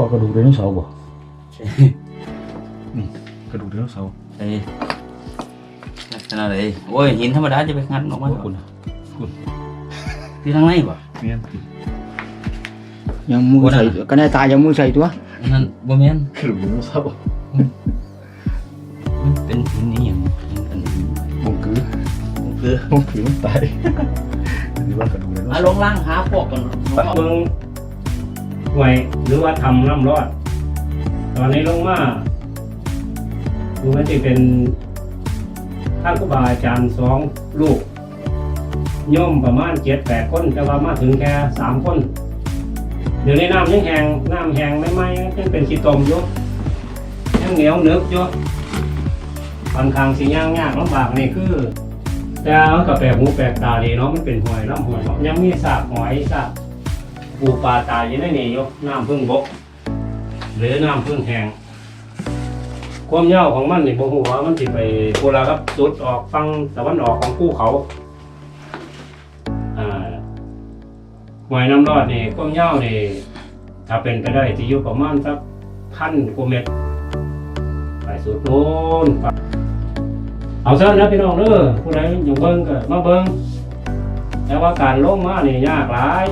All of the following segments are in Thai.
พ่อกระดูกไดโนเสาร์บ่นี่กระดูกไดโนเสาร์เอ้ยลักษณะเลยโอ้ยหินธรรมดาจะไปงัดออกมาคุณคุณที่ทางในบ่เมียนยังมือใส่ก็ได้ตายยังมือใส่ตัวนั่นบ่แม่นกระดูกไดโนเสาร์มันเป็นหินนี่ยังหินอันนี้มงคือคือมงคือมันตายอันนี้ว่ากระดูกไดโนเสาร์อะลงล่างหาพวกกันเมือง ห่วย หรือว่าทำน้ำรอด ตอนนี้ลงมาดูว่าจะเป็นท่านครูบาอาจารย์สองลูกย่อมประมาณเจ็ดแปดคนแต่ว่ามาถึงแค่สามคนเดี๋ยวในน้ำยังแห้งน้ำแห้งไม่ไหมยังเป็นสีตมอยู่ยังเหนียวเนึกอยู่ค่อนข้างสีย่างยากลำบากนี่คือแต่มันก็แปลกหูแปลกตาดีเนาะมันเป็นหอยลำหอยเนาะยังมีซากหอยซาก ปูปลาตายอยู่ในนี่อยกน้ำพึ่งบก หรือน้ำพึ่งแห้งความยาวของมันนี่บ่ฮู้ว่ามันสิไปโคราครับสุดออกฝั่งตะวันออกของภูเขาอ่าหอยน้ำรอดนี่ความยาวนี่ถ้าเป็นไปได้ที่อยู่ประมาณสักพันกว่าเมตรไปสุดโน้นเอาซะนะพี่น้องเด้อผู้ใดอยู่เบิ่งก็มาเบิ่งแต่ว่าการลงมานี่ยากหลาย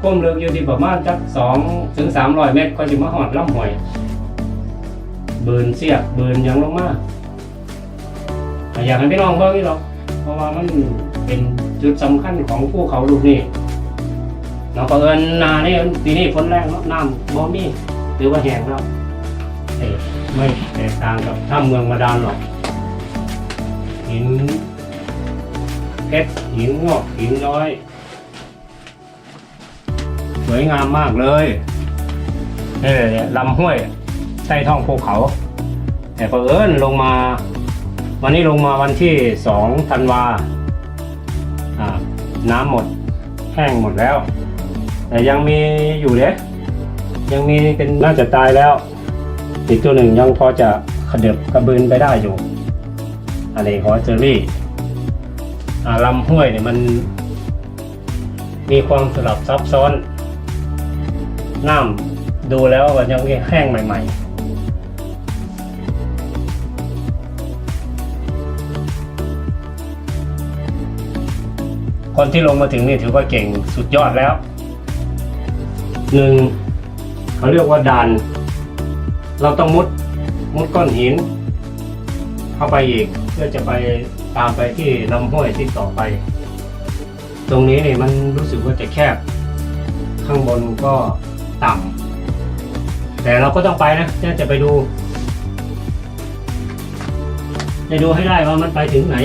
ความลึกอยู่ที่ประมาณจักสองถึงสามร้อยเมตรก็จะมาหอดลำห้วยเบินเสียกเบินยังลงมาอยากให้พี่น้องเบิ่งนี่หรอกเพราะว่ามันเป็นจุดสำคัญของภูเขาลูกนี้เราก็เอิญนานี่ปีนี้ฝนแรงน้ำบ่มีหรือว่าแห้งแล้วเอไม่แตกต่างกับถ้ำเมืองมาดานหรอกหินเพชรหินงอกหินย้อย วยงามมากเลยนี่ลำห้วยใต้ท้องภูเขา แต่เผอิญลงมา วันนี้ลงมาวันที่สองธันวาน้ำหมดแห้งหมดแล้ว แต่ยังมีอยู่เด้ยังมีเป็นน่าจะตายแล้วอีกตัวหนึ่งยังพอจะขยับกระบืนไปได้อยู่ อันนี้หอเจอรี่ลำห้วยเนี่ยมันมีความสลับซับซ้อน น้ำดูแล้วก็ยังแห้งใหม่ๆคนที่ลงมาถึงนี่ถือว่าเก่งสุดยอดแล้วหนึ่งเขาเรียกว่าดานเราต้องมุดมุดก้อนหิน เข้าไปอีกเพื่อจะไปตามไปที่ลำห้วยที่ต่อไป ตรงนี้เนี่ยมันรู้สึกว่าจะแคบ ข้างบนก็ ต่ำแต่เราก็ต้องไปนะจะจะไปดูจะดูให้ได้ว่ามันไปถึงไหน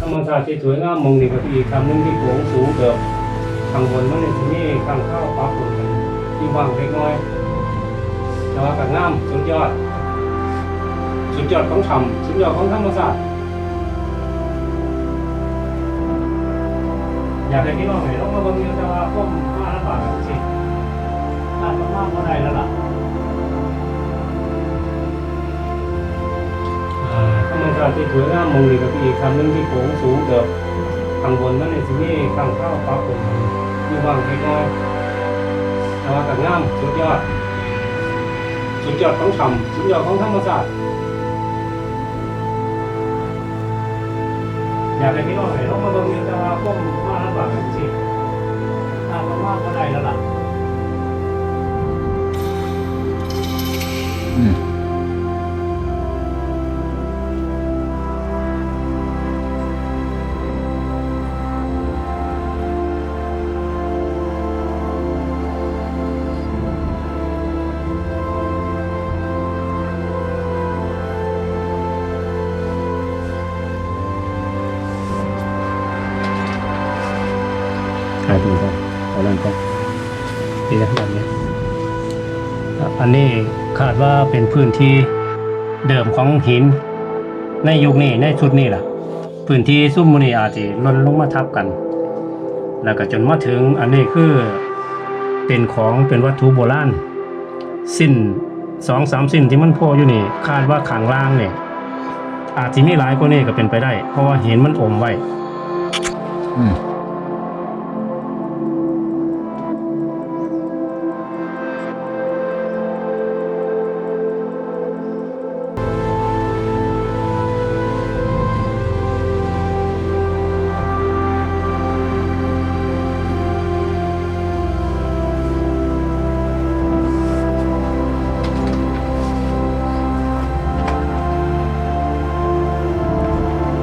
ธรรมชาติที่สวยงามมองนี่ก็อีกคำนึงที่โขงสูงเกือบข้างบนมันนี่ที่นี่ข้างเข้าปรับบนกันที่วางเล็กน้อยแต่ว่ากับงามสุดยอด สุดยอดของธรรมสุดยอดของธรรมศาสต อยากให้พี่น้องเห็นต้องมาบิ่งอยู่แต่ว่าพวกมาลำบากกันสิทานมากก็ได้แล้วล่ะอ่าธรรมชาติที่สวยงามมองนี่ก็คืออีกคำนึงที่โขงสูงเกือบข้างบนมันนี่ที่นี่ข้างเข้าปรับบนกันที่ว่างเล็กน้อยแต่ว่ากับงามสุดยอดสุดยอดของธรรมสุดยอดของธรรมศาสต อยากไปนี่โน่นเลยแล้วก็ตรงนี้จะมาพุ่งมากกว่าสิบตามมามากก็ได้แล้วล่ะ อันนี้คาดว่าเป็นพื้นที่เดิมของหิน ในยุคนี้ในชุดนี้ล่ะ พื้นที่ซุ่มมูนี่อาจจะล้นลงมาทับกัน แล้วก็จนมาถึงอันนี้คือเป็นของเป็นวัตถุโบราณสิ้นสองสามสิ้นที่มันโผล่อยู่นี่ คาดว่าขังล่างเนี่ยอาจจะมีหลายกว่านี้ก็เป็นไปได้ เพราะว่าหินมันอมไว้ อืม